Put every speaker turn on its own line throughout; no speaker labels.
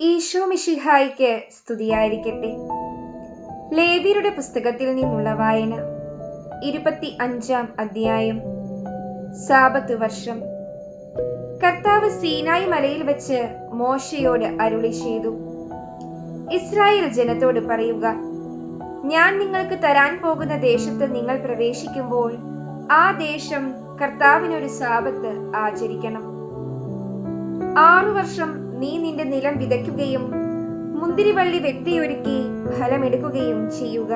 ഈശോ മിഷിഹായിക്ക് സ്തുതിയായിരിക്കട്ടെ. ലേവിയരുടെ പുസ്തകത്തിൽ നിന്നുള്ള വായന ഇരുപത്തി അഞ്ചാം അധ്യായം സാപത്ത് വർഷം. കർത്താവ് സീനായി മലയിൽ വെച്ച് മോശയോട് അരുളി ചെയ്തു. ഇസ്രായേൽ ജനത്തോട് പറയുക ഞാൻ നിങ്ങൾക്ക് തരാൻ പോകുന്ന ദേശത്ത് നിങ്ങൾ പ്രവേശിക്കുമ്പോൾ ആ ദേശം കർത്താവിനൊരു സാപത്ത് ആചരിക്കണം. ആറു വർഷം നീ നിന്റെ നിലം വിതയ്ക്കുകയും മുന്തിരിവള്ളി വെട്ടിയൊരുക്കി ഫലമെടുക്കുകയും ചെയ്യുക.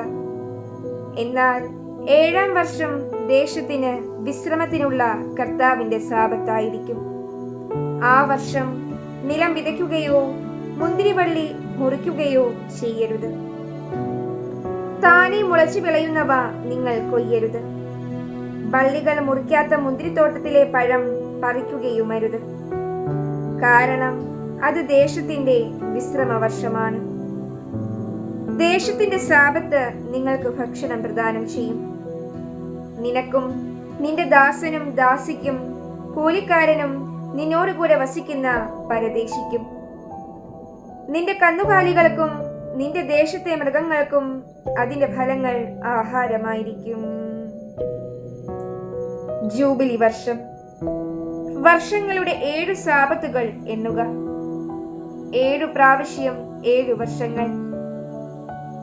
എന്നാൽ ഏഴാം വർഷം ദേശത്തിന് വിശ്രമത്തിനുള്ള കർത്താവിന്റെ സാപത്തായിരിക്കും. ആ വർഷം നിലം വിതയ്ക്കുകയോ മുന്തിരിവള്ളി മുറിക്കുകയോ ചെയ്യരുത്. താനെ മുളച്ചു വിളയുന്നവ നിങ്ങൾ കൊയ്യരുത്. വള്ളികൾ മുറിക്കാത്ത മുന്തിരിത്തോട്ടത്തിലെ പഴം പറിക്കുകയുമരുത്. കാരണം അത് ദേശത്തിന്റെ വിശ്രമവർഷമാണ്. ദേശത്തിന്റെ ശാപത്ത് നിങ്ങൾക്ക് ഭക്ഷണം പ്രദാനം ചെയ്യും. നിനക്കും നിന്റെ ദാസനും ദാസിക്കും കൂലിക്കാരനും നിന്നോടുകൂടെ വസിക്കുന്ന പരദേശിക്കും. നിന്റെ കന്നുകാലികൾക്കും നിന്റെ ദേശത്തെ മൃഗങ്ങൾക്കും അതിന്റെ ഫലങ്ങൾ ആഹാരമായിരിക്കും. ജൂബിലി വർഷം. വർഷങ്ങളുടെ ഏഴ് സാപത്തുകൾ എണ്ണുക. ഏഴു പ്രാവശ്യം ഏഴു വർഷങ്ങൾ.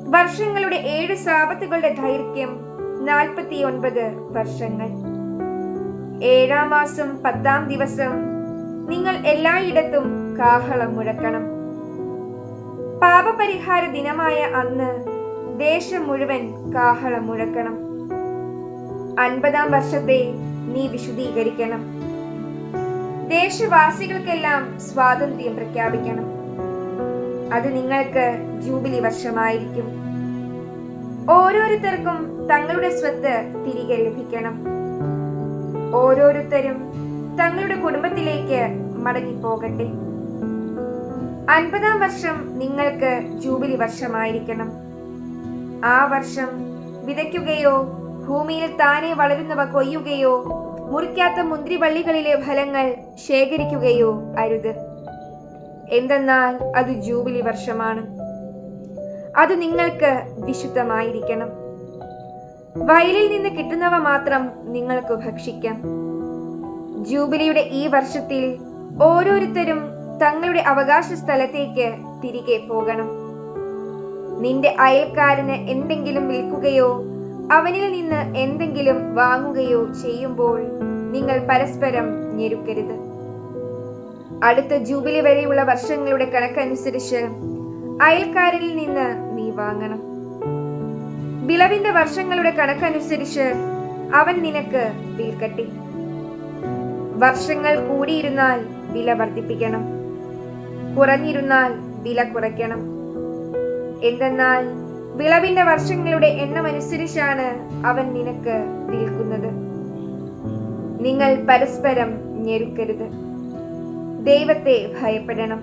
വർഷങ്ങളുടെ ഏഴ് സാപത്തുകളുടെ ദൈർഘ്യം നാൽപ്പത്തി ഒൻപത് വർഷങ്ങൾ. ഏഴാം മാസം പത്താം ദിവസം നിങ്ങൾ എല്ലായിടത്തും കാഹളം മുഴക്കണം. പാപപരിഹാര ദിനമായ അന്ന് ദേശം മുഴുവൻ കാഹളം മുഴക്കണം. അൻപതാം വർഷത്തെ നീ വിശുദ്ധീകരിക്കണം. ദേശവാസികൾക്കെല്ലാം സ്വാതന്ത്ര്യം പ്രഖ്യാപിക്കണം. അത് നിങ്ങൾക്ക് ജൂബിലി വർഷമായിരിക്കും. ഓരോരുത്തർക്കും തങ്ങളുടെ സ്വത്ത് തിരികെ ലഭിക്കണം. ഓരോരുത്തരും തങ്ങളുടെ കുടുംബത്തിലേക്ക് മടങ്ങിപ്പോകട്ടെ. അൻപതാം വർഷം നിങ്ങൾക്ക് ജൂബിലി വർഷമായിരിക്കണം. ആ വർഷം വിതയ്ക്കുകയോ ഭൂമിയിൽ താനെ വളരുന്നവ കൊയ്യുകയോ മുറിക്കാത്ത മുന്തിരിവള്ളികളിലെ ഫലങ്ങൾ ശേഖരിക്കുകയോ അരുത്. എന്തെന്നാൽ അത് ജൂബിലി വർഷമാണ്. അത് നിങ്ങൾക്ക് വിശുദ്ധമായിരിക്കണം. വയലിൽ നിന്ന് കിട്ടുന്നവ മാത്രം നിങ്ങൾക്ക് ഭക്ഷിക്കാം. ജൂബിലിയുടെ ഈ വർഷത്തിൽ ഓരോരുത്തരും തങ്ങളുടെ അവകാശ സ്ഥലത്തേക്ക് തിരികെ പോകണം. നിന്റെ അയൽക്കാരന് എന്തെങ്കിലും വിൽക്കുകയോ അവനിൽ നിന്ന് എന്തെങ്കിലും വാങ്ങുകയോ ചെയ്യുമ്പോൾ നിങ്ങൾ പരസ്പരം ഞെരുക്കരുത്. അടുത്ത ജൂബിലി വരെയുള്ള വർഷങ്ങളുടെ കണക്കനുസരിച്ച് അയൽക്കാരിൽ നിന്ന് നീ വാങ്ങണം. വിളവിന്റെ വർഷങ്ങളുടെ കണക്കനുസരിച്ച് അവൻ നിനക്ക് വിൽക്കട്ടെ വർഷങ്ങൾ കൂടിയിരുന്നാൽ വില വർദ്ധിപ്പിക്കണം. കുറഞ്ഞിരുന്നാൽ വില കുറയ്ക്കണം. എന്തെന്നാൽ വിളവിന്റെ വർഷങ്ങളുടെ എണ്ണം അനുസരിച്ചാണ് അവൻ നിനക്ക് വിൽക്കുന്നത്. നിങ്ങൾ പരസ്പരം ഞെരുക്കരുത്. ദൈവത്തെ ഭയപ്പെടണം.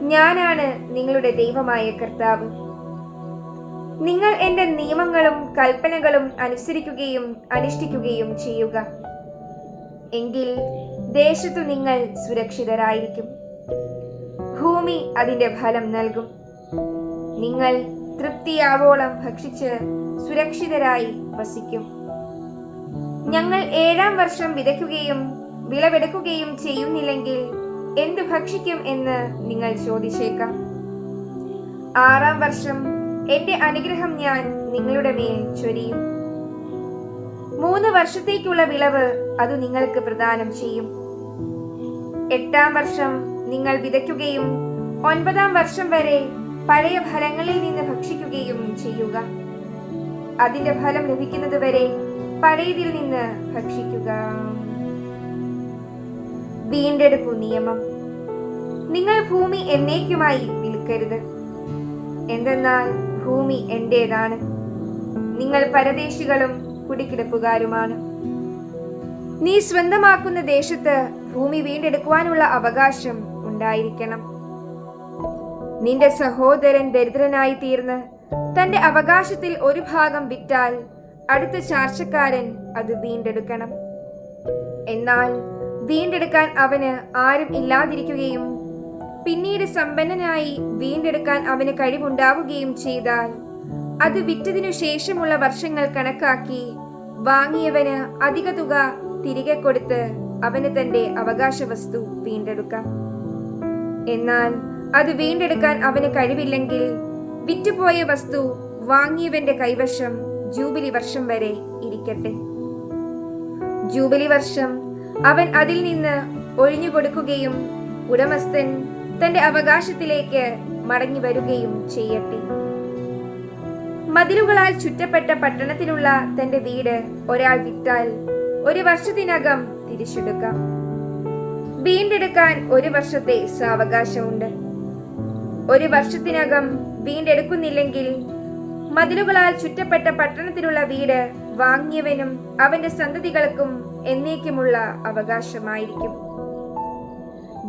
ഞാനാണ് നിങ്ങളുടെ ദൈവമായ കർത്താവ്. നിങ്ങൾ എന്റെ നിയമങ്ങളും കൽപ്പനകളും അനുസരിക്കുകയും അനുഷ്ഠിക്കുകയും ചെയ്യുക. എങ്കിൽ ദേശത്തു നിങ്ങൾ സുരക്ഷിതരായിരിക്കും. ഭൂമി അതിന്റെ ഫലം നൽകും. നിങ്ങൾ തൃപ്തിയാവോളം ഭക്ഷിച്ച് സുരക്ഷിതരായി വസിക്കും. ഞങ്ങൾ ഏഴാം വർഷം വിതയ്ക്കുകയും വിളവെടുക്കുകയും ചെയ്യുന്നില്ലെങ്കിൽ എന്തു ഭക്ഷിക്കും എന്ന് നിങ്ങൾ ചോദിച്ചേക്കാം. ആറാം വർഷം എന്റെ അനുഗ്രഹം ഞാൻ നിങ്ങളുടെ മേൽ ചൊരിയും. മൂന്ന് വർഷത്തേക്കുള്ള വിളവ് അത് നിങ്ങൾക്ക് പ്രദാനം ചെയ്യും. എട്ടാം വർഷം നിങ്ങൾ വിതയ്ക്കുകയും ഒൻപതാം വർഷം വരെ പഴയ ഫലങ്ങളിൽ നിന്ന് ഭക്ഷിക്കുകയും ചെയ്യുക. അതിന്റെ ഫലം ലഭിക്കുന്നത് വരെ പഴയതിൽ നിന്ന് ഭക്ഷിക്കുക. വീണ്ടെടുപ്പു നിയമം. നിങ്ങൾ ഭൂമി എന്നേക്കുമായി വിൽക്കരുത്. എന്തെന്നാൽ ഭൂമി എന്റേതാണ്. നിങ്ങൾ പരദേശികളും കുടിക്കിടപ്പുകാരുമാണ്. നീ സ്വന്തമാക്കുന്ന ദേശത്ത് ഭൂമി വീണ്ടെടുക്കുവാനുള്ള അവകാശം ഉണ്ടായിരിക്കണം. നിന്റെ സഹോദരൻ ദരിദ്രനായി തീർന്ന് തന്റെ അവകാശത്തിൽ ഒരു ഭാഗം വിറ്റാൽ അടുത്ത ചാർച്ചക്കാരൻ അത് വീണ്ടെടുക്കണം. എന്നാൽ വീണ്ടെടുക്കാൻ അവന് ആരും ഇല്ലാതിരിക്കുകയും പിന്നീട് സമ്പന്നനായി വീണ്ടെടുക്കാൻ അവന് കഴിവുണ്ടാവുകയും ചെയ്താൽ അത് വിറ്റതിനു ശേഷമുള്ള വർഷങ്ങൾ കണക്കാക്കി വാങ്ങിയവന് അധിക തുക തിരികെ കൊടുത്ത് അവന് തന്റെ അവകാശ വസ്തു വീണ്ടെടുക്കാം. എന്നാൽ അത് വീണ്ടെടുക്കാൻ അവന് കഴിവില്ലെങ്കിൽ വിറ്റുപോയ വസ്തു വാങ്ങിയവന്റെ കൈവശം ജൂബിലി വർഷം വരെ ഇരിക്കട്ടെ. ജൂബിലി വർഷം അവൻ അതിൽ നിന്ന് ഒഴിഞ്ഞു കൊടുക്കുകയും ഉടമസ്ഥൻ തന്റെ അവകാശത്തിലേക്ക് മടങ്ങി വരികയും ചെയ്യട്ടെ. മതിലുകളാൽ ചുറ്റപ്പെട്ട പട്ടണത്തിലുള്ള തന്റെ വീട് ഒരാൾ വിറ്റാൽ ഒരു വർഷത്തിനകം തിരിച്ചെടുക്കാം. വീണ്ടെടുക്കാൻ ഒരു വർഷത്തെ സാവകാശമുണ്ട്. ഒരു വർഷത്തിനകം വീണ്ടെടുക്കുന്നില്ലെങ്കിൽ മതിലുകളാൽ ചുറ്റപ്പെട്ട പട്ടണത്തിലുള്ള വീട് വാങ്ങിയവനും അവന്റെ സന്തതികൾക്കും എന്നേക്കുമുള്ള അവകാശമായിരിക്കും.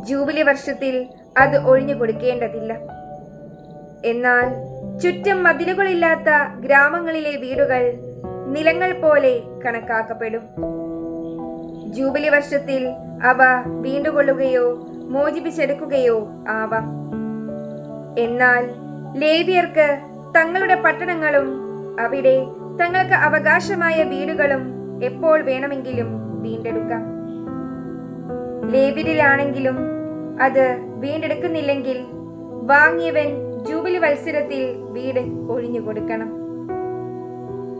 ജൂബിലി വർഷത്തിൽ അത് ഒഴിഞ്ഞു കൊടുക്കേണ്ടതില്ല. എന്നാൽ ചുറ്റും മതിലുകളില്ലാത്ത ഗ്രാമങ്ങളിലെ വീടുകൾ നിലങ്ങൾ പോലെ കണക്കാക്കപ്പെടും. ജൂബിലി വർഷത്തിൽ അവ വീണ്ടുകൊള്ളുകയോ മോചിപ്പിച്ചെടുക്കുകയോ ആവാം. എന്നാൽ ലേവിയർക്ക് തങ്ങളുടെ പട്ടണങ്ങളും അവിടെ തങ്ങൾക്ക് അവകാശമായ വീടുകളും എപ്പോൾ വേണമെങ്കിലും വീണ്ടെടുക്കാം. ലേബിരിലാണെങ്കിലും അത് വീണ്ടെടുക്കുന്നില്ലെങ്കിൽ വാങ്ങിയവൻ ജൂബിലി മത്സരത്തിൽ വീട് ഒഴിഞ്ഞു കൊടുക്കണം.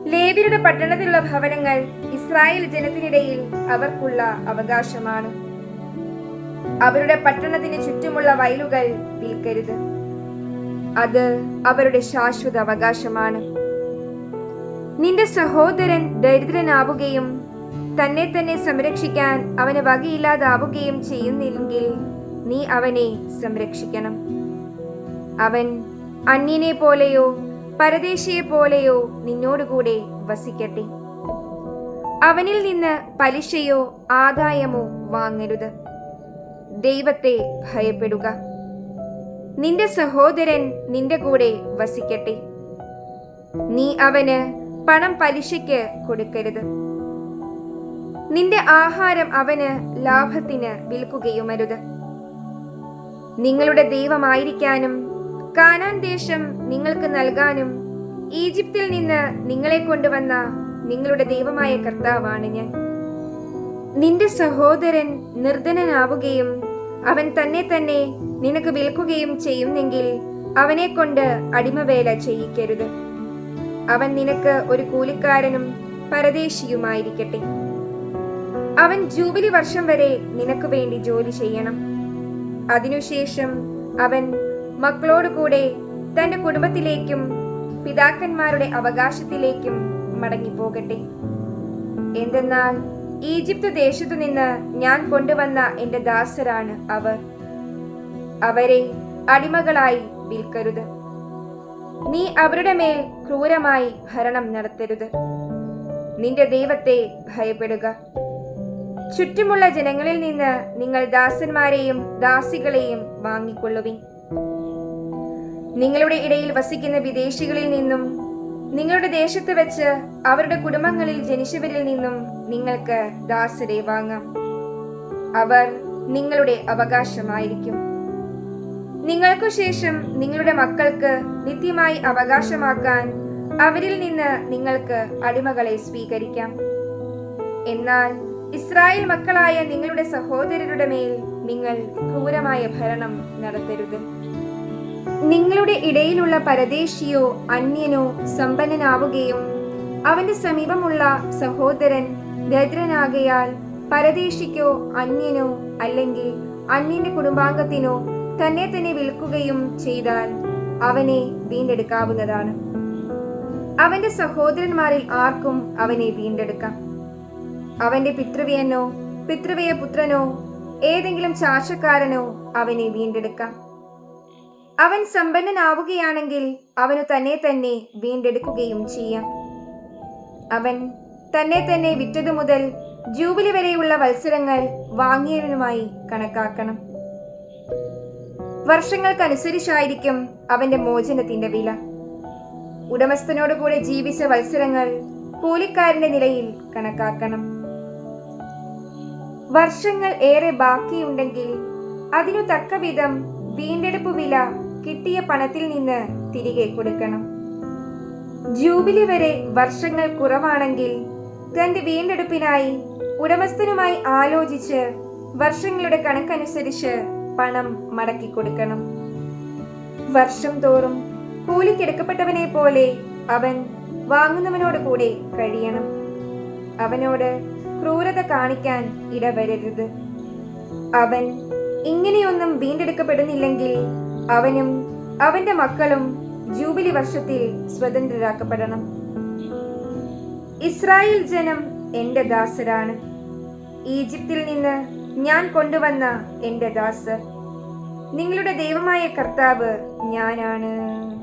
ലേബിരുടെ പട്ടണത്തിലുള്ള ഭവനങ്ങൾ ഇസ്രായേൽ ജനത്തിനിടയിൽ അവർക്കുള്ള അവകാശമാണ്. അവരുടെ പട്ടണത്തിന് ചുറ്റുമുള്ള വയലുകൾ വിൽക്കരുത്. അത് അവരുടെ ശാശ്വത അവകാശമാണ്. നിന്റെ സഹോദരൻ ദരിദ്രനാവുകയും തന്നെ തന്നെ സംരക്ഷിക്കാൻ അവന് വകയില്ലാതാവുകയും ചെയ്യുന്നില്ലെങ്കിൽ നീ അവനെ സംരക്ഷിക്കണം. അവൻ അന്യനെ പോലെയോ പരദേശിയെ പോലെയോ നിന്നോടുകൂടെ വസിക്കട്ടെ. അവനിൽ നിന്ന് പലിശയോ ആദായമോ വാങ്ങരുത്. ദൈവത്തെ ഭയപ്പെടുക. നിന്റെ സഹോദരൻ നിന്റെ കൂടെ വസിക്കട്ടെ. നീ അവന് പണം പലിശയ്ക്ക് കൊടുക്കരുത്. നിന്റെ ആഹാരം അവന് ലാഭത്തിന് വിൽക്കുകയുമരുത്. നിങ്ങളുടെ ദൈവമായിരിക്കാനും കാനാൻ ദേശം നിങ്ങൾക്ക് നൽകാനും ഈജിപ്തിൽ നിന്ന് നിങ്ങളെ കൊണ്ടുവന്ന നിങ്ങളുടെ ദൈവമായ കർത്താവാണ് ഞാൻ. നിന്റെ സഹോദരൻ നിർധനനാവുകയും അവൻ തന്നെ തന്നെ നിനക്ക് വിൽക്കുകയും ചെയ്യുന്നെങ്കിൽ അവനെ കൊണ്ട് അടിമവേല ചെയ്യിക്കരുത്. അവൻ നിനക്ക് ഒരു കൂലിക്കാരനും പരദേശിയുമായിരിക്കട്ടെ. അവൻ ജൂബിലി വർഷം വരെ നിനക്ക് വേണ്ടി ജോലി ചെയ്യണം. അതിനുശേഷം അവൻ മക്കളോട് കൂടെ തന്റെ കുടുംബത്തിലേക്കും പിതാക്കന്മാരുടെ അവകാശത്തിലേക്കും മടങ്ങിപ്പോകട്ടെ. എന്തെന്നാൽ ഈജിപ്ത് ദേശത്തു നിന്ന് ഞാൻ കൊണ്ടുവന്ന എന്റെ ദാസരാണ് അവർ. അവരെ അടിമകളായി വിൽക്കരുത്. നീ അവരുടെ മേൽ ക്രൂരമായി ഭരണം നടത്തരുത്. നിന്റെ ദൈവത്തെ ഭയപ്പെടുക. ചുറ്റുമുള്ള ജനങ്ങളിൽ നിന്ന് നിങ്ങൾ ദാസന്മാരെയും ദാസികളെയും വാങ്ങിക്കൊള്ളുവിൻ. നിങ്ങളുടെ ഇടയിൽ വസിക്കുന്ന വിദേശികളിൽ നിന്നും നിങ്ങളുടെ ദേശത്ത് വെച്ച് അവരുടെ കുടുംബങ്ങളിൽ ജനിച്ചവരിൽ നിന്നും നിങ്ങൾക്ക് ദാസരെ വാങ്ങാം. അവർ നിങ്ങളുടെ അവകാശമായിരിക്കും. നിങ്ങൾക്കു ശേഷം നിങ്ങളുടെ മക്കൾക്ക് നിത്യമായി അവകാശമാക്കാൻ അവരിൽ നിന്ന് നിങ്ങൾക്ക് അടിമകളെ സ്വീകരിക്കാം. എന്നാൽ ഇസ്രായേൽ മക്കളായ നിങ്ങളുടെ സഹോദരരുടെ മേൽ നിങ്ങൾ ക്രൂരമായ ഭരണം നടത്തരുത്. നിങ്ങളുടെ ഇടയിലുള്ള പരദേശിയോ അന്യനോ സമ്പന്നനാവുകയും അവന്റെ സമീപമുള്ള സഹോദരൻ ദരിദ്രനാകയാൽ പരദേശിക്കോ അന്യനോ അല്ലെങ്കിൽ അന്യന്റെ കുടുംബാംഗത്തിനോ തന്നെ തന്നെ വിൽക്കുകയും ചെയ്താൽ അവനെ വീണ്ടെടുക്കാവുന്നതാണ്. അവന്റെ സഹോദരന്മാരിൽ ആർക്കും അവനെ വീണ്ടെടുക്കാം. അവന്റെ പിതൃവിയനോ പിതൃവിയ പുത്രനോ ഏതെങ്കിലും ചാർച്ചക്കാരനോ അവനെ വീണ്ടെടുക്കാം. അവൻ സമ്പന്നനാവുകയാണെങ്കിൽ അവനു തന്നെ തന്നെ വീണ്ടെടുക്കുകയും ചെയ്യാം. അവൻ തന്നെ തന്നെ വിറ്റതു മുതൽ ജൂബിലി വരെയുള്ള മത്സരങ്ങൾ വാങ്ങിയവനുമായി കണക്കാക്കണം. വർഷങ്ങൾക്കനുസരിച്ചായിരിക്കും അവന്റെ മോചനത്തിന്റെ വില. ഉടമസ്ഥനോടുകൂടെ ജീവിച്ച മത്സരങ്ങൾ കൂലിക്കാരന്റെ നിലയിൽ കണക്കാക്കണം. വർഷങ്ങൾ ഏറെ ബാക്കിയുണ്ടെങ്കിൽ അതിനു തക്കവിധം വീണ്ടെടുപ്പ് വില കിട്ടിയ പണത്തിൽ നിന്ന് തിരികെ കൊടുക്കണം. ജൂബിലി വരെ വർഷങ്ങൾ കുറവാണെങ്കിൽ തന്റെ വീണ്ടെടുപ്പിനായി ഉടമസ്ഥനുമായി ആലോചിച്ച് വർഷങ്ങളുടെ കണക്കനുസരിച്ച് പണം മടക്കി കൊടുക്കണം. വർഷം തോറും കൂലിക്കെടുക്കപ്പെട്ടവനെ പോലെ അവൻ വാങ്ങുന്നവനോട് കൂടെ കഴിയണം. അവനോട് ക്രൂരത കാണിക്കാൻ ഇടവരരുത്. അവൻ ഇങ്ങനെയൊന്നും വീണ്ടെടുക്കപ്പെടുന്നില്ലെങ്കിൽ അവനും അവന്റെ മക്കളും ജൂബിലി വർഷത്തിൽ സ്വതന്ത്രരാക്കപ്പെടണം. ഇസ്രായേൽ ജനം എന്റെ ദാസരാണ്. ഈജിപ്തിൽ നിന്ന് ഞാൻ കൊണ്ടുവന്ന എന്റെ ദാസർ. നിങ്ങളുടെ ദൈവമായ കർത്താവ് ഞാനാണ്.